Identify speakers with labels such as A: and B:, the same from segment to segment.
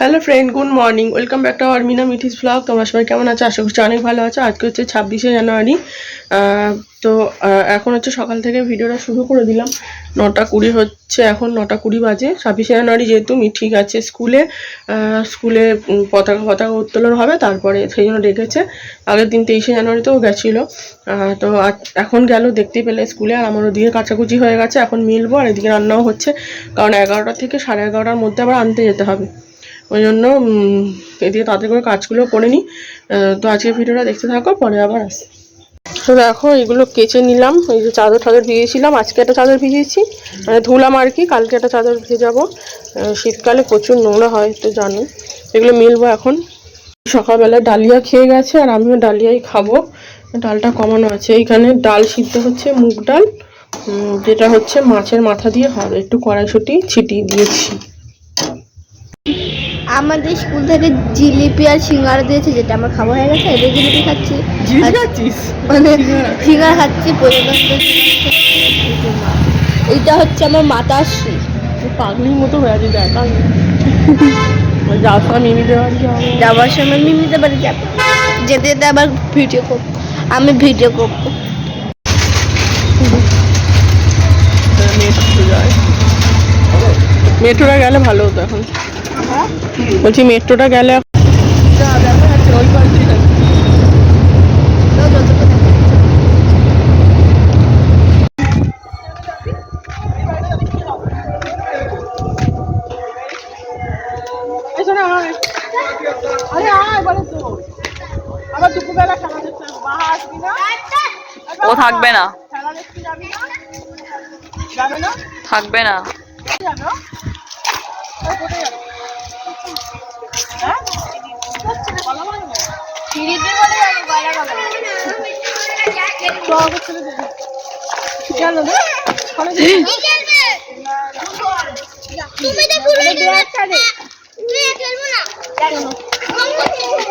A: Hello friend good morning welcome back to our Meena মিঠিস blog তোমরা সবাই কেমন আছো? আশা করছি অনেক ভালো আছো। আজকে হচ্ছে ছাব্বিশে জানুয়ারি। তো এখন হচ্ছে সকাল থেকে ভিডিওটা শুরু করে দিলাম। নটা কুড়ি হচ্ছে, এখন নটা কুড়ি বাজে। ছাব্বিশে জানুয়ারি যেহেতু ঠিক আছে, স্কুলে। স্কুলে পতাকা পতাকা উত্তোলন হবে, তারপরে সেই জন্য ডেকেছে। আগের দিন তেইশে জানুয়ারিতেও গেছিল। তো এখন গেল, দেখতে পেলে স্কুলে। আর আমার ওদিকে কাচাকুচি হয়ে গেছে। এখন মিলবো, আর এদিকে রান্নাও হচ্ছে। কারণ এগারোটা থেকে সাড়ে এগারোটার মধ্যে আবার আনতে যেতে হবে। ওই জন্য এদিকে তাড়াতাড়ি করে কাজগুলো করে নিই। তো আজকে ভিডিওটা দেখতে থাকো, পরে আবার আসি তো দেখো, এগুলো কেচে নিলাম। এই যে চাদর টাদর ভিজিয়েছিলাম, আজকে একটা চাদর ভিজিয়েছি। মানে ধুলাম আর কি, কালকে একটা চাদর ভেজাবো। শীতকালে প্রচুর নোংরা হয়, তো জানো। এগুলো মিলবো এখন। সকালবেলা ডালিয়া খেয়ে গেছে, আর আমিও ডালিয়াই খাব। ডালটা কমানো আছে। এইখানে ডাল সিদ্ধ হচ্ছে মুগ ডাল যেটা হচ্ছে মাছের মাথা দিয়ে হবে। একটু কড়াইশুটি ছিটিয়ে দিয়েছি।
B: আমাদের স্কুল থেকে জিলিপি আর সিঙ্গারা দিয়েছে যেটা আমার খাওয়া হয়ে গেছে এবার জিলিপি খাচ্ছি। মানে সিঙ্গারা খাচ্ছি এইটা হচ্ছে আমার মাতাশ্রী
A: পাগলির মতো হয়ে দেখ আমি যাওয়ার সময় মিমি দেওয়ার
B: যাওয়ার সময় মিমিতে বাড়ি যাব। যেতে যেতে আবার ভিডিও করব। আমি ভিডিও করব।
A: মেট্রো মেট্রোটা গেলে ভালো হতো এখন। বলছি মেট্রোটা গেলে
C: ও থাকবে না। থাকবে না।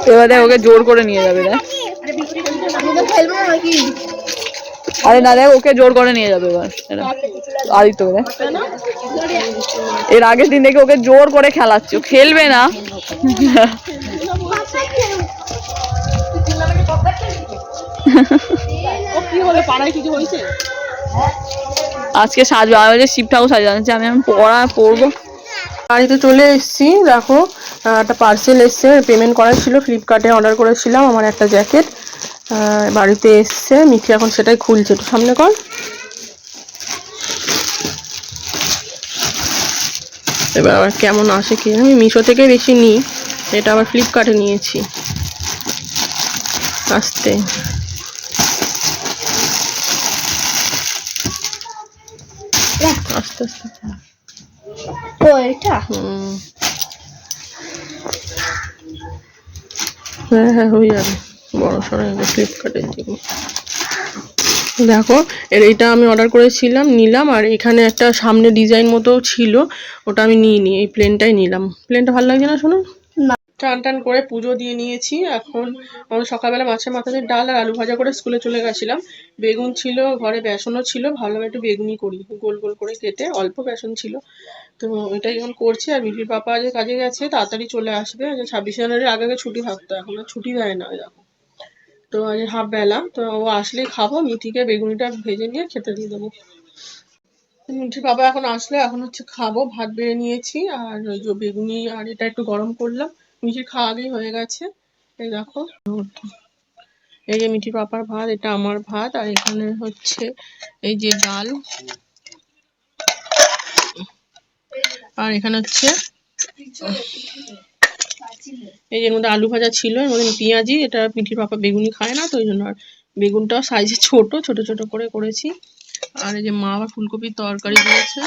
C: এবার দেখ ওকে জোর করে নিয়ে যাবে দেখ।
B: খেলব না নাকি?
C: আরে না দেখ ওকে জোর করে নিয়ে যাবে এবার। আদিত্য দেখ। এর আগের দিন থেকে ওকে জোর করে খেলাচ্ছে খেলবে না। আজকে সাজবে আমি যে শিব ঠাকুর সাজবে জানছি আমি এখন পড়া পড়ব।
A: বাড়িতে চলে এসেছি দেখো একটা পার্সেল এসছে পেমেন্ট করার ছিল ফ্লিপকার্টে অর্ডার করেছিলাম আমার একটা জ্যাকেট বাড়িতে এসছে। মিঠি এখন সেটাই খুলছে। একটু সামনে কর। এবার আবার কেমন আসে কি আমি মিশো থেকে বেশি নিই। এটা আবার ফ্লিপকার্টে নিয়েছি। আসতে। আস্তে আস্তে। হুম। হ্যাঁ হ্যাঁ হয়ে যাবে। বড় সড়ো একটা ফ্লিপকার্টের দিব দেখো এর এইটা আমি অর্ডার করেছিলাম নিলাম আর এখানে একটা সামনে ডিজাইন মতো ছিল ওটা আমি নিইনি এই প্লেনটাই নিলাম। প্লেনটা ভালো লাগছে না শোনো। টান টান করে পুজো দিয়ে নিয়েছি এখন আমি সকালবেলা মাছের মাথা দিয়ে ডাল আর আলু ভাজা করে স্কুলে চলে গেছিলাম। বেগুন ছিল ঘরে বেসনও ছিল ভাবলাম একটু বেগুনি করি গোল গোল করে কেটে অল্প বেসন ছিল। তো এটাই এখন করছি আর মিঠির পাপা যে কাজে গেছে তাড়াতাড়ি চলে আসবে ছাব্বিশে জানুয়ারি আগে আগে ছুটি থাকতো এখন আর ছুটি দেয় না দেখো। তো আজ হাফ বেলা, তো ও আসলেই খাব মিঠিকে বেগুনিটা ভেজে নিয়ে খেতে দিয়ে দেবো। মিঠির বাবা এখন আসলে, এখন হচ্ছে খাব, ভাত বেড়ে নিয়েছি, আর ওই যে বেগুনি আর এটা একটু গরম করলাম। মিঠির খাওয়া আগেই হয়ে গেছে, এই দেখো। এই যে মিঠির পাপার ভাত, এটা আমার ভাত, আর এখানে হচ্ছে এই যে ডাল। আর এখানে হচ্ছে এই এর মধ্যে আলু ভাজা ছিল, এর মধ্যে পেঁয়াজি, এটা মিঠির পাপা বেগুনি খায় না, তো ওই জন্য আর বেগুনটাও সাইজে ছোট ছোট ছোট করে করেছি। আর এই যে মা আবার ফুলকপির তরকারি দিয়েছে।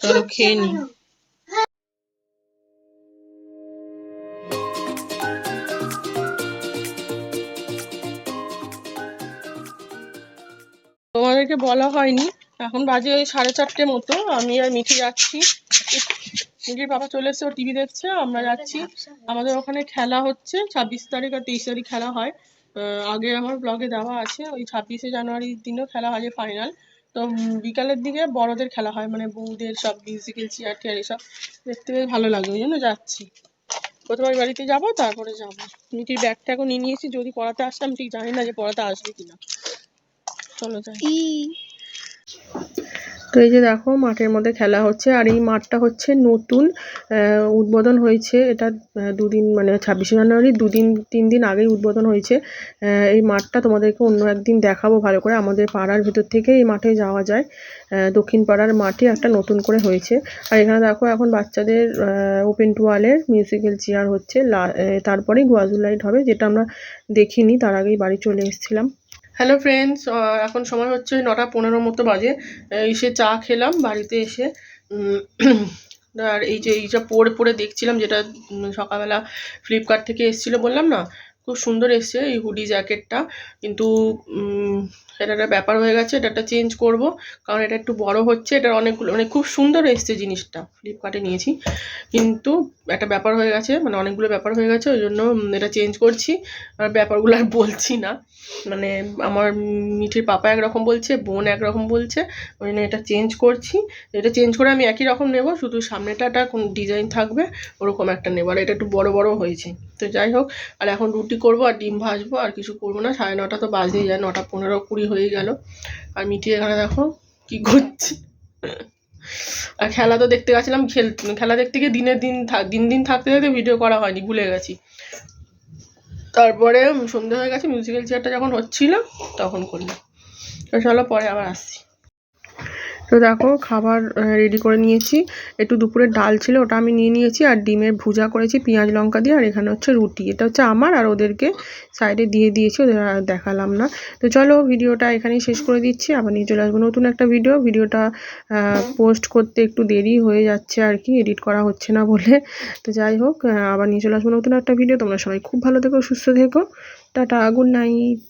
A: চলো খেয়ে নি তোমাদেরকে বলা হয়নি, এখন বাজে ওই সাড়ে চারটে মতো, আমি আর মিঠি যাচ্ছি। মিঠির বাবা চলে এসছে ও টিভি দেখছে আমরা যাচ্ছি। আমাদের ওখানে খেলা হচ্ছে ছাব্বিশ তারিখ আর তেইশ তারিখ খেলা হয়। আহ, আগে আমার ব্লগে দেওয়া আছে ওই ছাব্বিশে জানুয়ারির দিনও খেলা হয় ফাইনাল তো বিকালের দিকে বড়দের খেলা হয় মানে বউদের সব মিউজিক্যাল চেয়ার টেয়ার এসব। দেখতে বেশ ভালো লাগে ওই জন্য যাচ্ছি। প্রথমে ওই বাড়িতে যাব তারপরে যাব। মিটির ব্যাগটা এখন নিয়ে নিয়েছি যদি পড়াতে আসতাম ঠিক জানি না যে পড়াতে আসবে কিনা। চলো যাই। তো এই যে দেখো, মাঠের মধ্যে খেলা হচ্ছে আর এই মাঠটা হচ্ছে নতুন উদ্বোধন হয়েছে। এটা দুদিন মানে ছাব্বিশে জানুয়ারি, দুদিন, তিন দিন আগেই উদ্বোধন হয়েছে। এই মাঠটা তোমাদেরকে অন্য একদিন দেখাবো ভালো করে। আমাদের পাড়ার ভেতর থেকে এই মাঠে যাওয়া যায়। দক্ষিণ পাড়ার মাঠে একটা নতুন করে হয়েছে। আর এখানে দেখো, এখন বাচ্চাদের ওপেন টুয়ালের মিউজিক্যাল চেয়ার হচ্ছে। তারপরেই গোয়াজুর লাইট হবে, যেটা আমরা দেখিনি, তার আগেই বাড়ি চলে এসেছিলাম। হ্যালো ফ্রেন্ডস এখন সময় হচ্ছে ওই নটা পনেরো মতো বাজে। এসে চা খেলাম, বাড়িতে এসে। আর এই যে এইটা পরে পরে দেখছিলাম, যেটা সকালবেলা ফ্লিপকার্ট থেকে এসেছিল বললাম না? খুব সুন্দর এসছে এই হুডি জ্যাকেটটা। কিন্তু এটা একটা ব্যাপার হয়ে গেছে, এটা একটা চেঞ্জ করব। কারণ এটা একটু বড় হচ্ছে এটা অনেকগুলো মানে খুব সুন্দর এসছে জিনিসটা। ফ্লিপকার্টে নিয়েছি। কিন্তু একটা ব্যাপার হয়ে গেছে মানে অনেকগুলো ব্যাপার হয়ে গেছে, ওই জন্য এটা চেঞ্জ করছি। আর ব্যাপারগুলো আর বলছি না। মানে আমার মিঠির পাপা একরকম বলছে, বোন একরকম বলছে, ওই জন্য এটা চেঞ্জ করছি। এটা চেঞ্জ করে আমি একই রকম নেব, শুধু সামনেটা একটা কোন ডিজাইন থাকবে, ওরকম একটা নেব। আর এটা একটু বড় বড় হয়েছে। তো যাই হোক, আর এখন রুটি করব, আর ডিম ভাজবো, আর কিছু করব না। সাড়ে নটা তো বাজতেই যায় নটা পনেরো কুড়ি হয়ে গেল। আর মিটি এখানে দেখো কি করছে। আর খেলা তো দেখতে গেছিলাম, খেল, খেলা দেখতে গিয়ে দিনের দিন দিন দিন থাকতে থাকতে ভিডিও করা হয়নি, ভুলে গেছি। তারপরে সন্ধে হয়ে গেছে মিউজিক্যাল চেয়ারটা যখন হচ্ছিল, তখন করলাম। চলো পরে আবার আসছি। তো দেখো, খাবার রেডি করে নিয়েছি। একটু দুপুরে ডাল ছিল, ওটা আমি নিয়ে নিয়েছি, আর ডিমের ভুজা করেছি, পেঁয়াজ লঙ্কা দিয়ে, আর এখানে হচ্ছে রুটি। এটা হচ্ছে আমার, আর ওদেরকে সাইডে দিয়ে দিয়েছি, ওদের দেখালাম না। তো চলো, ভিডিওটা এখানেই শেষ করে দিচ্ছি। আবার নিয়ে চলে আসব নতুন একটা ভিডিও ভিডিওটা পোস্ট করতে একটু দেরি হয়ে যাচ্ছে আর কি এডিট করা হচ্ছে না বলে। তো যাই হোক আবার নিয়ে চলে আসব নতুন একটা ভিডিও তোমরা সবাই খুব ভালো থেকো, সুস্থ থেকো। Tata good night